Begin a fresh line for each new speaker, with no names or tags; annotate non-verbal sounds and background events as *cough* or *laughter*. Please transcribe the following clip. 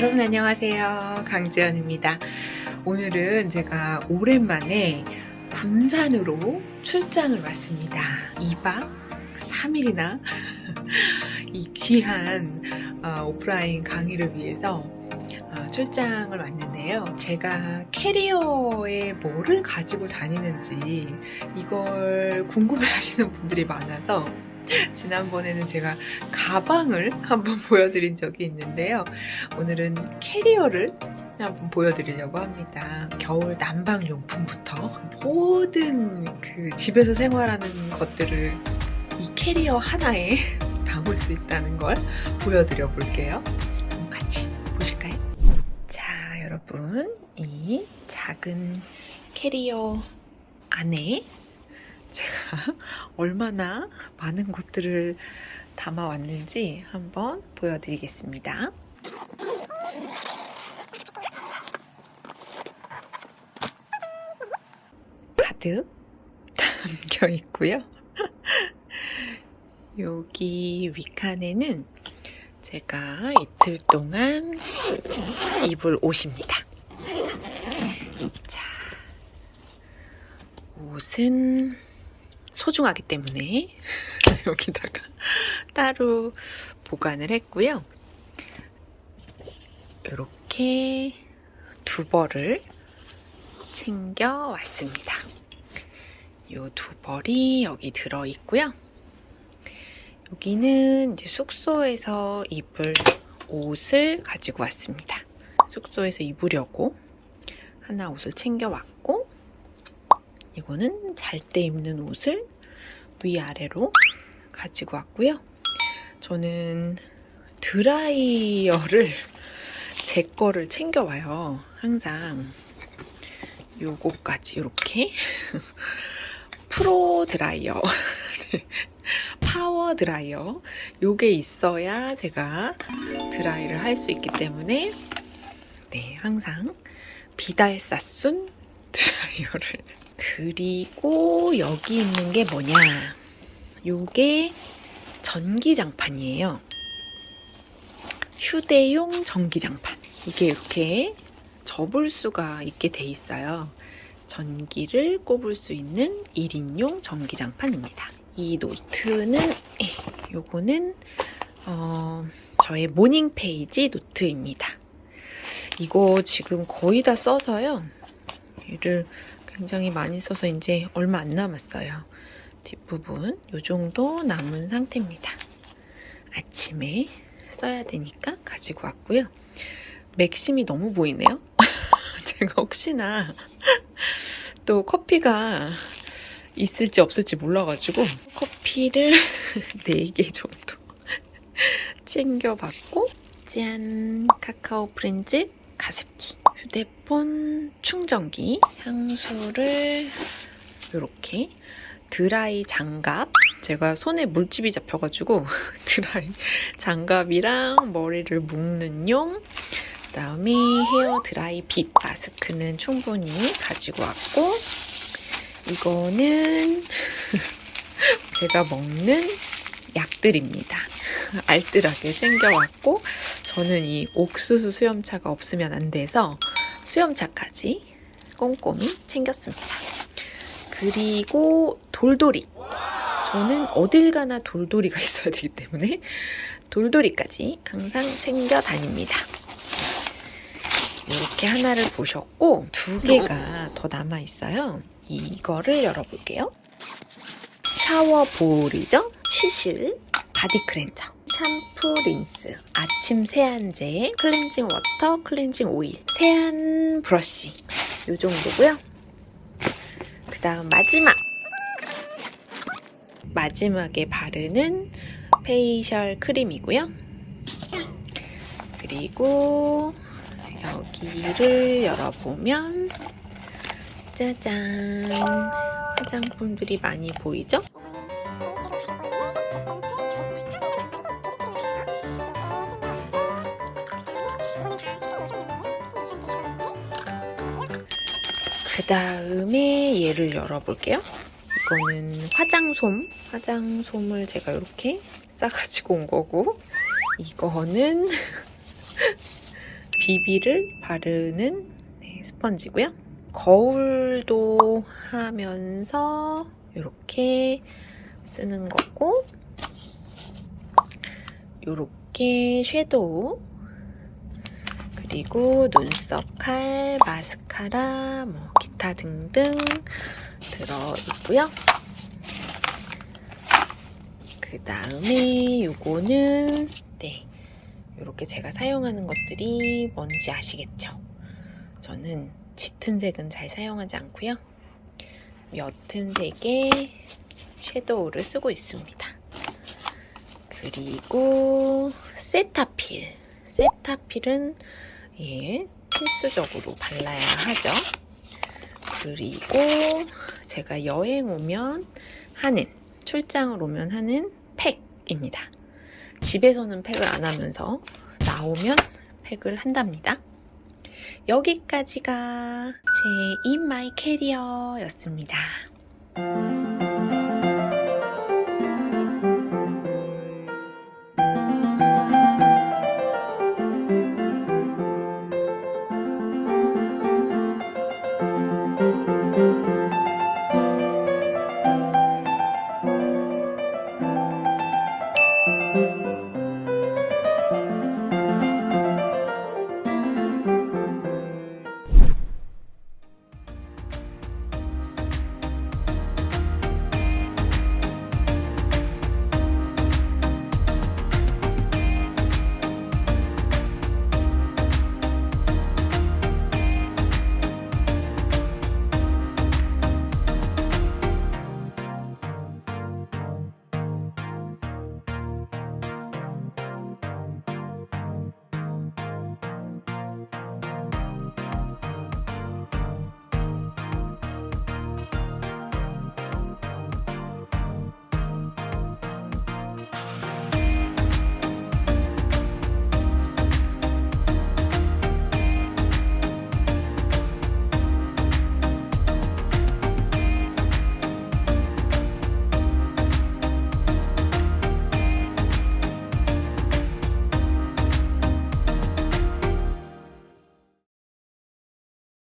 여러분 안녕하세요. 강지연입니다. 오늘은 제가 오랜만에 군산으로 출장을 왔습니다. 2박 3일이나 *laughs* 이 귀한 어, 오프라인 강의를 위해서 어, 출장을 왔는데요. 제가 캐리어에 뭐를 가지고 다니는지 이걸 궁금해 하시는 분들이 많아서 *laughs* 지난번에는 제가 가방을 *laughs* 한번 보여드린 적이 있는데요. 오늘은 캐리어를 한번 보여드리려고 합니다. 겨울 난방용품부터 모든 그 집에서 생활하는 것들을 이 캐리어 하나에 *laughs* 담을 수 있다는 걸 보여드려 볼게요. 같이 보실까요? 자, 여러분. 이 작은 캐리어 안에 제가 *laughs* 얼마나 많은 것들을 담아왔는지 한번 보여드리겠습니다. 가득 담겨 있고요. *laughs* 여기 윗칸에는 제가 이틀 동안 입을 옷입니다. 자, 옷은 소중하기 때문에 *laughs* 여기다가 따로 보관을 했고요. 이렇게 두 벌을 챙겨 왔습니다. 이 두 벌이 여기 들어 있고요. 여기는 이제 숙소에서 입을 옷을 가지고 왔습니다. 숙소에서 입으려고 하나 옷을 챙겨 왔고 이거는 잘 때 입는 옷을 위아래로 가지고 왔고요. 저는 드라이어를 *laughs* 제 거를 챙겨와요. 항상 요거까지 이렇게 *laughs* 프로 드라이어 네. *laughs* 파워 드라이어 요게 있어야 제가 드라이를 할 수 있기 때문에 네 항상 비달사순 드라이어를 그리고 여기 있는 게 뭐냐? 요게 전기장판이에요. 휴대용 전기장판. 이게 이렇게 접을 수가 있게 돼 있어요. 전기를 꼽을 수 있는 1인용 전기장판입니다. 이 노트는 요거는 어, 저의 모닝 페이지 노트입니다. 이거 지금 거의 다 써서요. 얘를 굉장히 많이 써서 이제 얼마 안 남았어요. 뒷부분 이 정도 남은 상태입니다. 아침에 써야 되니까 가지고 왔고요. 맥심이 너무 보이네요. *laughs* 제가 혹시나 *laughs* 또 커피가 있을지 없을지 몰라가지고 커피를 *laughs* 4개 정도 챙겨봤고 짠 카카오 프렌즈 가습기 휴대폰 충전기 향수를 이렇게. 드라이 장갑. 제가 손에 물집이 잡혀가지고 *laughs* 드라이 장갑이랑 머리를 묶는 용. 그다음에 헤어 드라이 빗 마스크는 충분히 가지고 왔고 이거는 *laughs* 제가 먹는 약들입니다. *laughs* 알뜰하게 챙겨왔고 저는 이 옥수수 수염차가 없으면 안 돼서 수염차까지 꼼꼼히 챙겼습니다. 그리고 돌돌이. 저는 어딜 가나 돌돌이가 *laughs* 있어야 되기 때문에 돌돌이까지 항상 챙겨 다닙니다. 이렇게 하나를 보셨고 두 개가 더 남아 있어요. 이거를 열어볼게요. 샤워 볼이죠? 치실, 바디 클렌저, 샴푸, 린스, 아침 세안제, 클렌징 워터, 클렌징 오일, 세안 브러쉬 이 정도고요. 그 다음 마지막 마지막에 바르는 페이셜 크림이고요. 그리고 여기를 열어보면 짜잔 화장품들이 많이 보이죠? 다음에 얘를 열어볼게요. 이거는 화장솜. 화장솜을 제가 이렇게 싸가지고 온 거고, 이거는 *laughs* 비비를 바르는 네, 스펀지고요. 거울도 하면서 이렇게 쓰는 거고 이렇게 섀도우 그리고 눈썹 칼, 마스카라, 뭐 기타 등등 들어 있고요. 그 다음에 요거는 네 이렇게 제가 사용하는 것들이 뭔지 아시겠죠? 저는 짙은 색은 잘 사용하지 않고요. 옅은 색의 섀도우를 쓰고 있습니다. 그리고 세타필. 세타필은 예, 필수적으로 발라야 하죠. 그리고 제가 여행 오면 하는, 출장을 오면 하는 팩입니다. 집에서는 팩을 안 하면서 나오면 팩을 한답니다. 여기까지가 제 In My Carrier였습니다.